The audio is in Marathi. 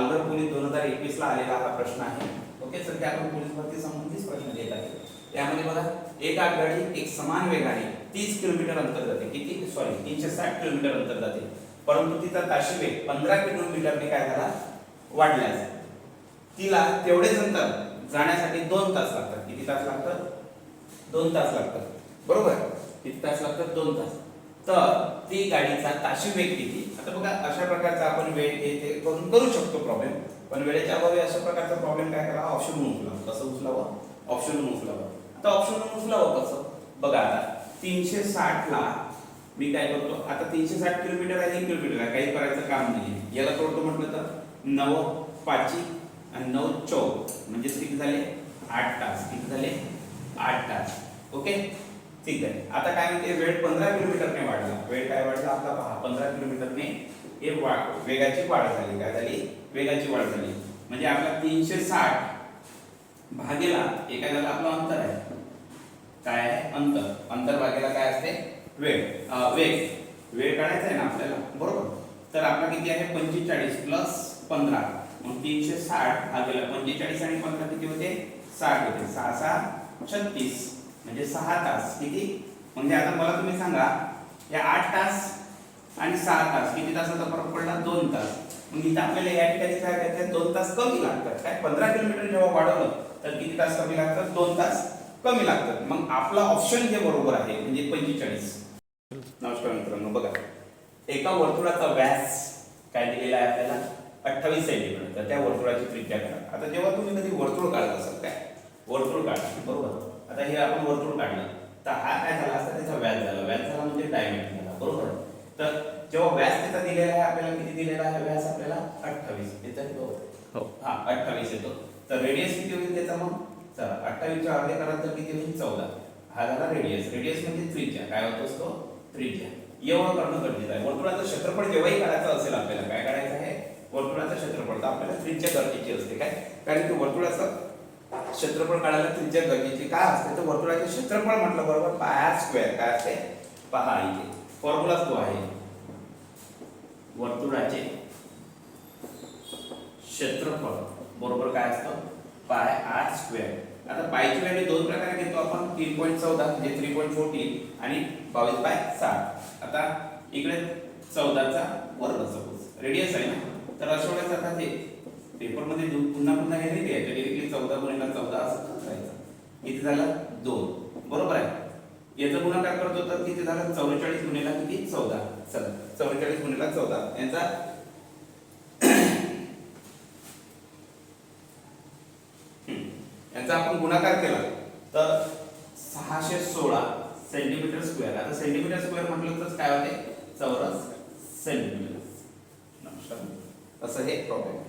पालघर पोलीस दोन हजार एकवीस ला आलेला हा प्रश्न आहे. ओके सध्या आपण पोलीस भरती संबंधित प्रश्न देत आहे त्यामध्ये बघा एक आगगाडी एक समान वेगाने तीस किलोमीटर अंतर जाते. किती? सॉरी तीनशे साठ किलोमीटर अंतर जाते. परंतु तिचा ताशी वेग पंधरा किलोमीटरने काय झाला? वाढल्यास तिला तेवढेच अंतर जाण्यासाठी दोन तास लागतात. किती तास लागतात? दोन तास लागतात. बरोबर? किती तास लागतात? दोन तास. तर ती गाडीचा ताशी वेग किती? आता बघा अशा प्रकारचा आपण वेळ येथे करून करू शकतो प्रॉब्लेम पण वेळेच्या अभावी अशा प्रकारचा प्रॉब्लेम काय करा? ऑप्शन उचलावं. कसं उचलावं? ऑप्शन उचलावं. आता ऑप्शन उचलावं कसं? बघा आता तीनशे साठ ला मी काय करतो? आता तीनशे साठ किलोमीटर आहे एक किलोमीटर आहे. काही करायचं काम नाही याला तोडतो म्हटलं तर नव पाची आणि नऊ चौक. म्हणजे किती झाले? आठ तास. किती झाले? आठ तास. ओके ठीक आहे. आता काय म्हणते वेळ पंधरा किलोमीटरने वाढला. वेळ काय वाढला? आपला पहा पंधरा किलोमीटरने हे वेगाची वाढ झाली. काय झाली? वेगाची वाढ झाली. म्हणजे आपला तीनशे साठ भागेला हे काय आपलं अंतर आहे. काय आहे? अंतर. अंतर भागेला काय असते? वेळ. वेग. वेळ काढायचा आहे ना आपल्याला? बरोबर. तर आपला किती आहे? पंचेचाळीस प्लस पंधरा. मग तीनशे साठ भागेला पंचेचाळीस आणि पंधरा किती होते? साठ होते. सहा सहा छत्तीस. म्हणजे सहा तास. किती? म्हणजे आता मला तुम्ही सांगा या आठ तास आणि सहा तास. किती तासाचा फरक पडला? दोन तास. मग इथं आपल्याला या ठिकाणी काय करायचं दोन तास कमी लागतात. काय? पंधरा किलोमीटर जेव्हा वाढवलं तर किती तास कमी लागतात? दोन तास कमी लागतात. मग आपला ऑप्शन जे बरोबर आहे म्हणजे पंचेचाळीस. नमस्कार मित्रांनो बघा. एका वर्तुळाचा व्यास काय दिलेला आहे आपल्याला? अठ्ठावीस सेंटीमीटर तर त्या वर्तुळाची त्रिज्या करा आता जेव्हा तुम्ही कधी वर्तुळ काढत असाल काय? वर्तुळ काढा. बरोबर? आता हे आपण वर्तुळ काढलं. तर हा काय झाला असता? त्याचा व्यास झाला. व्यास झाला म्हणजे डायमीटर झाला बरोबर? तर जेव्हा व्यास त्याचा दिलेला आहे आपल्याला किती दिलेला आहे? व्यास आपल्याला अठ्ठावीस. येतो हो. हा अठ्ठावीस येतो. तर रेडियस किती होईल त्याचा मग? चला अठ्ठावीसच्या अर्धे कराल तर किती होईल? चौदा. हा झाला रेडियस रेडियस म्हणजे त्रिज्या. काय होतो असतो त्रिज्या. एवढं करणं गरजेचं आहे. वर्तुळाचं क्षेत्रफळ जेव्हाही काढायचं असेल आपल्याला काय काढायचं आहे? वर्तुळाचं क्षेत्रफळ. तर आपल्याला त्रिज्या गरजेची असते. काय? कारण की वर्तुळाचं क्षेत्रफळ काढायला त्रिज्या गरजेची काय असते? तर वर्तुळाचे क्षेत्रफळ म्हटलं बरोबर पाय स्क्वेअर काय असते? पहा इथे. फॉर्म्युला तो आहे. वर्तुळाचे क्षेत्रफळ बरोबर काय असतं? पाय आर स्क्वेअर आता पायची व्हॅल्यू दोन प्रकारे घेतो आपण. तीन पॉईंट चौदा म्हणजे थ्री पॉईंट फोर्टीन आणि बावीस बाय साठ. आता इकडे चौदाचा वर्ग सपोज रेडियस आहे ना? तर अशा वेळेस आता ते पेपरमध्ये पुन्हा पुन्हा हे नाही द्यायचं डिरेक्टली चौदा गुणिला चौदा असं करायचं किती झाला? दोन. बरोबर आहे. याचा गुणाकार करतो तर किती झाला? चौवेचाळीस गुणिला किती? चौदा. चला चौवेचाळीस गुणिला चौदा. यांचा यांचा आपण गुणाकार केला. तर सहाशे सोळा सेंटीमीटर स्क्वेअर आता सेंटीमीटर स्क्वेअर म्हटलं तर काय होते? चौरस सेंटीमीटर असं हे प्रॉब्लेम